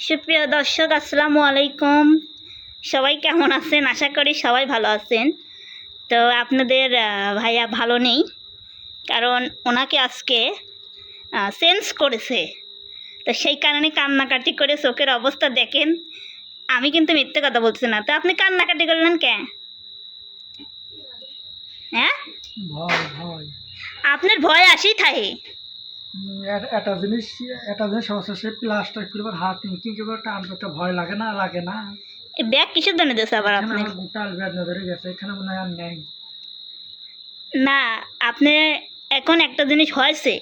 সুপ্রিয় দর্শক আসসালামু আলাইকুম। সবাই কেমন আছেন? আশা করি সবাই ভালো আছেন। তো আপনাদের ভাইয়া ভালো নেই কারণ ওনাকে আজকে সেন্স করেছে। তো সেই কারণে কান্নাকাটি করে চোখের অবস্থা দেখেন। আমি কিন্তু মিথ্যে কথা বলছি না। তো আপনি কান্নাকাটি করলেন কে? হ্যাঁ? আপনার ভয় আসেই থাকে একটা জিনিস একটা জিনিস সমস্যা সে প্লাস্টার করবার হাত ইঙ্কি করবার টানতে তো ভয় লাগে না লাগে না। ব্যাগ কিসের জন্য দিয়েছে আবার আপনি গোটাল বেদনা ধরে গেছে এখানে মনে হয় আর নেই। না আপনি এখন একটা জিনিস হয়েছে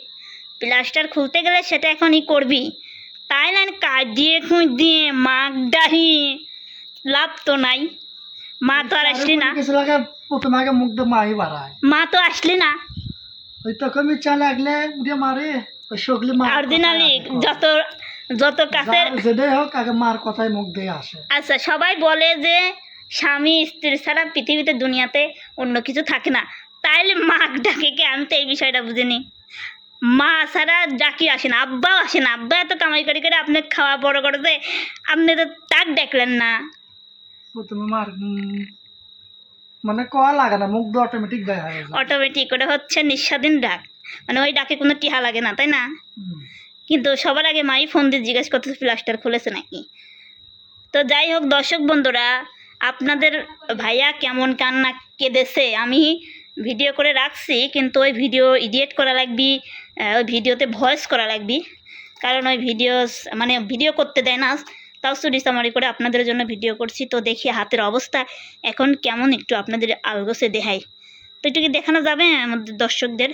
প্লাস্টার খুলতে গেলে সেটা এখনই করবি। তাই না কাজ দিয়ে খুঁজ দিয়ে মাগ ডাহি লাভ তো নাই। মা তো আর আসলি না। কিছু লাগে প্রথমে আগে মুখ দিয়ে মারি বাড়ায়। মা তো আসলি না। তখন আমি চা লাগলে উঠে মারে সগলি মার অরিজিনালি যত যত কাছের যেটাই হোক আগে মার কথাই মুখ দিয়ে আসে। আচ্ছা সবাই বলে যে স্বামী স্ত্রী ছাড়া পৃথিবীতে দুনিয়াতে অন্য কিছু থাকে না। তাইলে মাক ডাকে কে? আমি তো এই বিষয়টা বুঝিনি। মা ছাড়া ডাকি আসে না আব্বাও আসে না। আব্বা এত কামাই করে করে আপনি খাওয়া বড় করেছে আপনি তো তাক দেখলেন না। প্রথমে মার মানে কয়া লাগে না মুখ দিয়ে অটোমেটিক দেয় হয়ে অটোমেটিক ওটা হচ্ছে নিঃস্বাধীন ডাক। মানে ওই ডাকে কোনো টিহা লাগে না তাই না? কিন্তু সবার আগে মাই ফোন দিয়ে জিজ্ঞেস করতেছে প্লাস্টার খুলেছে নাকি? তো যাই হোক দর্শক বন্ধুরা আপনাদের ভাইয়া কেমন কান্না কেঁদেছে আমি ভিডিও করে রাখছি কিন্তু ওই ভিডিও এডিট করা লাগবি ওই ভিডিওতে ভয়েস করা লাগবি। কারণ ওই ভিডিও মানে ভিডিও করতে দেয় না তাও চুরি চামারি করে আপনাদের জন্য ভিডিও করছি। তো দেখি হাতের অবস্থা এখন কেমন একটু আপনাদের আলগোসে দেখাই। তো একটু কি দেখানো যাবে আমাদের দর্শকদের?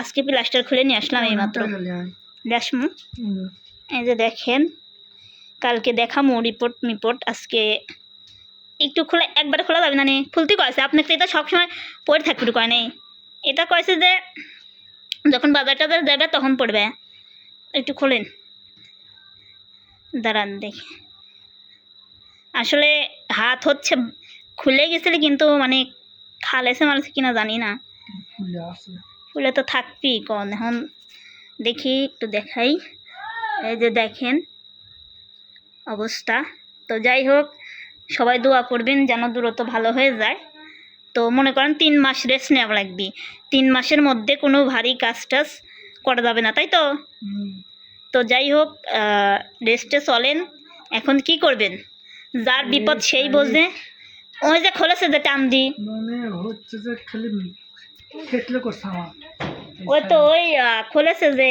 আজকে প্লাস্টার খুলে নিয়ে আসলাম এইমাত্র? গেলে আয়। দেখামু। এই যে দেখেন কালকে দেখামু রিপোর্ট মিপোর্ট আজকে। একটু খোলা একবার খোলা যাবে না নি? খুলতে কয়েছে আপনাকে এটা সবসময় পরে থাকবে কয় নেই। এটা কয়েছে যে যখন বাজার টাজার যাবে তখন পড়বে। একটু খোলেন। দাঁড়ান দেখি। আসলে হাত হচ্ছে খুলে গেছিলে কিন্তু মানে খালেছে মানুষ কিনা জানি না। খুলে ফুলে তো থাকবি কন এখন দেখি একটু দেখাই। এই যে দেখেন অবস্থা। তো যাই হোক সবাই দোয়া করবেন যেন দূরত্ব ভালো হয়ে যায়। তো মনে করেন তিন মাস রেস্ট নেওয়া লাগবে। তিন মাসের মধ্যে কোনো ভারী কাজ টাজ করা যাবে না তাই তো। তো যাই হোক রেস্টে চলেন। এখন কি করবেন? যার বিপদ সেই বোঝে। ওই যে খোলেছে যে টান দি। হচ্ছে যে খালি ওই তো ওই খোলেছে যে।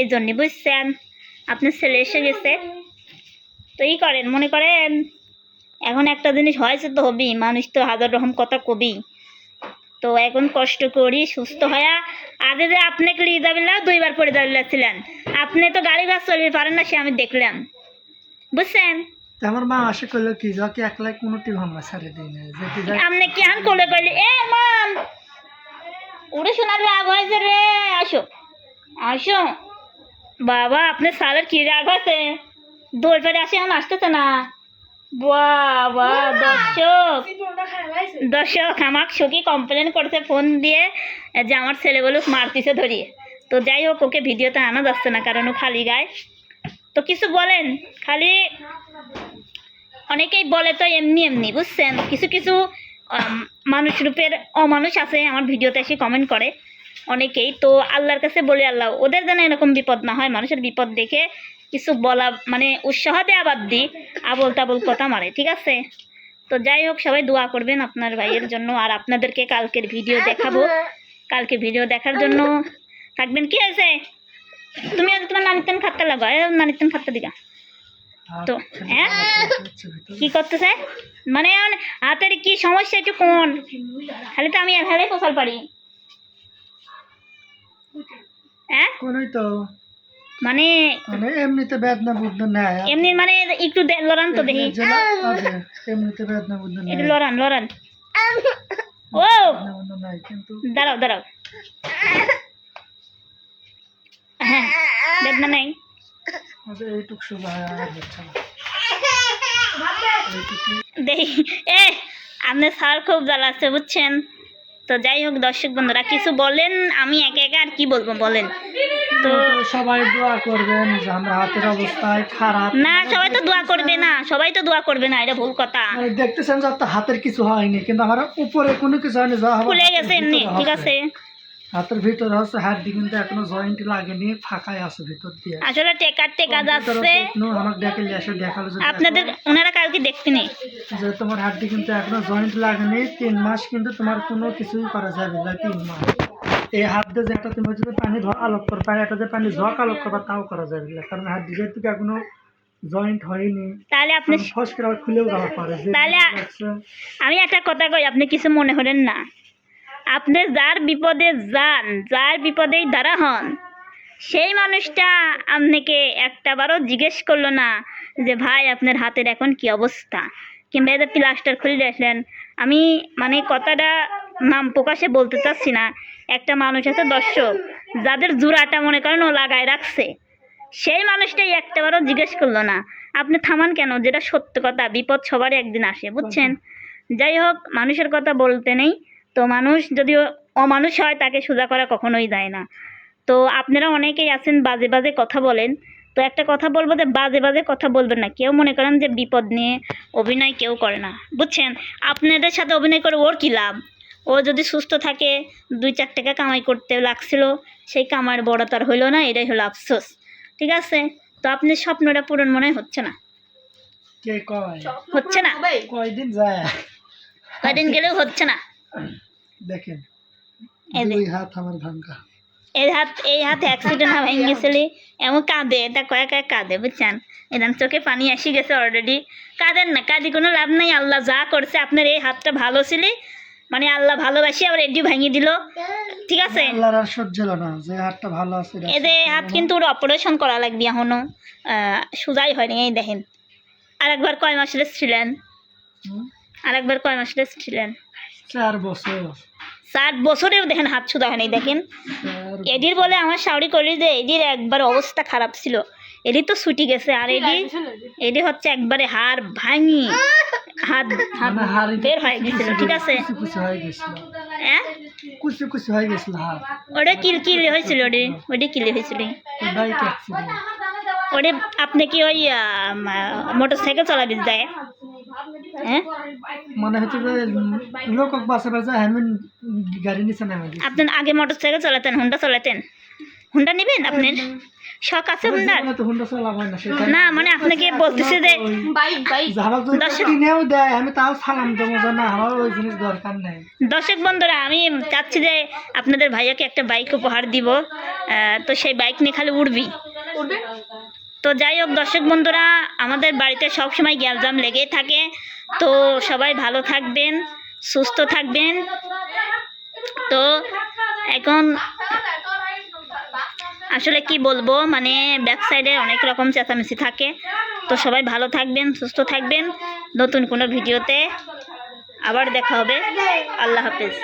এই জন্যে বুঝছেন আপনার ছেলে এসে গেছে। তো ই করেন মনে করেন এখন একটা জিনিস হয়েছে তো হবি মানুষ তো হাজার রকম কথা কবি। তো এখন কষ্ট করি সুস্থ হয়া। আগে যে আপনাকে নিয়ে যাবে দুইবার পরে যাচ্ছিলেন আপনি তো গাড়ি বাস চলবে পারেন না সে আমি দেখলাম। বুঝছেন? আমার মা আসে করল কি যাকে একলাই কোনো টিম আমরা ছাড়ে দিই না আপনি কি আন কোলে কইলে এ মন! উড়ে শোনার রাগ হয়েছে রে আসো। আসো। বাবা আপনি সালের কি রাগ হয়েছে? দোল পেরে আসে এখন আসতেছে না। বাবা দর্শক দর্শক আমার সখী কমপ্লেন করছে ফোন দিয়ে যে আমার ছেলে বলে মারতিছে ধরিয়ে। তো যাই হোক ওকে ভিডিওতে আনা যাচ্ছে না কারণ ও খালি গায়। তো কিছু বলেন খালি অনেকেই বলে তো এমনি এমনি বুঝছেন? কিছু কিছু মানুষ রূপের অমানুষ আছে আমার ভিডিওতে এসে কমেন্ট করে অনেকেই। তো আল্লাহর কাছে বলি আল্লাহ ওদের যেন এরকম বিপদ না হয় মানুষের বিপদ দেখে কিছু বলা মানে উৎসাহ দেওয়া বাদ দি আবল তাবল কথা মারে ঠিক আছে? তো যাই হোক সবাই দোয়া করবেন আপনার ভাইয়ের জন্য আর আপনাদেরকে কালকের ভিডিও দেখাবো। কালকে ভিডিও দেখার জন্য থাকবেন কি হয়েছে তুমি আজ তোমার নানিতেন খাতটা লাগো নানিতেন দিকা আর তো হ্যাঁ? কি করতেছে? মানে হাতের কি সমস্যা একটু কোন? খালি তো আমি এভাবে ফসল পারি হ্যাঁ? কোনোই তো। মানে মানে এমনিতে বেদনা বুদ্ধ নেয় এমনি মানে একটু লড়ান তো দেখি। আছে এমনিতে বেদনা বুদ্ধ নেয় একটু লড়ান লড়ান। ও! দাঁড়াও দাঁড়াও। হ্যাঁ বেদনা নাই। এইটুক শুভ না। এইটুকু দেখি এ আপনার স্যার খুব জ্বালাচ্ছে বুঝছেন? তো যাই হোক দর্শক বন্ধুরা কিছু বলেন আমি একে একে আর কি বলব বলেন। তো সবাই দোয়া করবেন আমরা হাতের অবস্থায় খারাপ না সবাই তো দোয়া করবে না সবাই তো দোয়া করবে না এটা ভুল কথা। মানে দেখতেছেন যে হাতের কিছু হয়নি কিন্তু আমার উপরে কোনো কিছু হয়নি যা গেছে এমনি ঠিক আছে। হাতের ভিতরে হচ্ছে হাড্ডি কিন্তু এখনও জয়েন্ট লাগেনি ফাঁকাই আছে ভিতর দিয়ে। আসলে টেকার টেকা যাচ্ছে। আমার দেখে এসে দেখাল যে আপনাদের ওনারা কালকে দেখতেনি যে তোমার হাড্ডি কিন্তু এখনও জয়েন্ট লাগেনি তিন মাস কিন্তু তোমার কোনো কিছুই করা যাবে না তিন মাস। এই হাত দিয়ে যেটা তুমি যদি পানি আলোক করবে এটা দিয়ে পানি ধোয়া আলোক করবা তাও করা যাবে না কারণ হাড্ডি যেহেতু এখনও জয়েন্ট হয়নি। তাহলে আপনি ফস করে আবার খুলেও যাওয়া পারে তাহলে আমি একটা কথা কই আপনি কিছু মনে করেন না। আপনি যার বিপদে যান, যার বিপদেই দ্বারা হন। সেই মানুষটা আপনাকে একটাবারও জিজ্ঞেস করল না যে, ভাই, আপনার হাতের এখন কি অবস্থা? কিংবা এদের প্লাস্টার খুলে দেখলেন, আমি মানে কথাটা নাম প্রকাশে বলতে চাচ্ছি না। একটা মানুষ আছে দর্শক, যাদের জোড়াটা মনে করেন ও লাগায় রাখছে। সেই মানুষটাই একটাবারও জিজ্ঞেস করল না। আপনি থামান কেন? যেটা সত্য কথা, বিপদ সবারই একদিন আসে, বুঝছেন? যাই হোক, মানুষের কথা বলতে নেই। তো মানুষ যদি অমানুষ হয় তাকে সোজা করা কখনোই যায় না। তো আপনারা অনেকেই আছেন বাজে বাজে কথা বলেন। তো একটা কথা বলব যে বাজে বাজে কথা বলবেন না। কেউ মনে করেন যে বিপদ নিয়ে অভিনয় কেউ করে না। বুঝছেন? আপনাদের সাথে অভিনয় করে ওর কী লাভ? ও যদি সুস্থ থাকে দুই চার টাকা কামাই করতে লাগছিল সেই কামার বড় তার হইল না এটাই হলো আফসোস। ঠিক আছে? তো আপনার স্বপ্নটা পূরণ মনে হচ্ছে না? হচ্ছে না? কয়দিন গেলেও হচ্ছে না? দেখেন এই দুই হাত আমার ভাঙ্গা। এই হাত এই হাতে অ্যাক্সিডেন্ট ভেঙে গেছিলি? এমন কাঁদে এটা কয়েক কয়েক কাঁদে বুঝছেন? এরকম চোখে পানি আসি গেছে অলরেডি কাঁদেন না কাঁদি কোনো লাভ নাই আল্লাহ যা করছে আপনার এই হাতটা ভালো ছিলি? মানে আল্লাহ ভালোবাসি আবার এডি ভেঙে দিল। ঠিক আছে? আল্লাহর আর সহ্য হলো না যে হাতটা ভালো আছে এদের সহ্য হাত কিন্তু ওর অপারেশন করা লাগবে এখনও সুজাই হয়নি এই দেখেন। আরেকবার কয় মাস রেস্ট ছিলেন? আরেকবার কয় মাস রেস্ট ছিলেন? চার বছর। ষাট বছরেও দেখেন হাত সুদা হয়নি দেখেন। এডির বলে আমার শাওরি করলি যে এডির একবার অবস্থা খারাপ ছিল। এডি তো ছুটি গেছে আর এডি এডি? হচ্ছে একবারে হাড় ভাঙি। হাত হাত মানে বের হয়ে গেছিল ঠিক আছে? হয়ে গেছিল। কুচি কুচি গেছিল হাত ওটা কিল কিলি হয়েছিল ওটি ওটি কিলি হয়েছিল। ওটি আপনি কি ওই মোটর সাইকেল চালাবি যায়? মানে হচ্ছে যে লোক বাসে বাসে আমি গাড়ি নিচে নেমে গেছি আপনি আগে মোটর সাইকেল চালাতেন হুন্ডা চালাতেন? হুন্ডা নেবেন আপনি? শখ আছে হুন্ডার? হয় না না মানে আপনাকে বলতেছে যে যারা যদি দর্শক- দেয় আমি তাও সালাম দেবো না আমার ওই জিনিস দরকার নেই। দর্শক বন্ধুরা আমি চাচ্ছি যে আপনাদের ভাইয়াকে একটা বাইক উপহার দিব। তো সেই বাইক নিয়ে খালি উড়বি? তো যাই হোক দর্শক বন্ধুরা আমাদের বাড়িতে সবসময় গ্যালজাম লেগেই থাকে। তো সবাই ভালো থাকবেন, সুস্থ থাকবেন। তো এখন আসলে কি বলব মানে ব্যাক সাইডে অনেক রকম চেঁচামেচি থাকে। তো সবাই ভালো থাকবেন, সুস্থ থাকবেন। নতুন কোনো ভিডিওতে আবার দেখা হবে। আল্লাহ হাফেজ।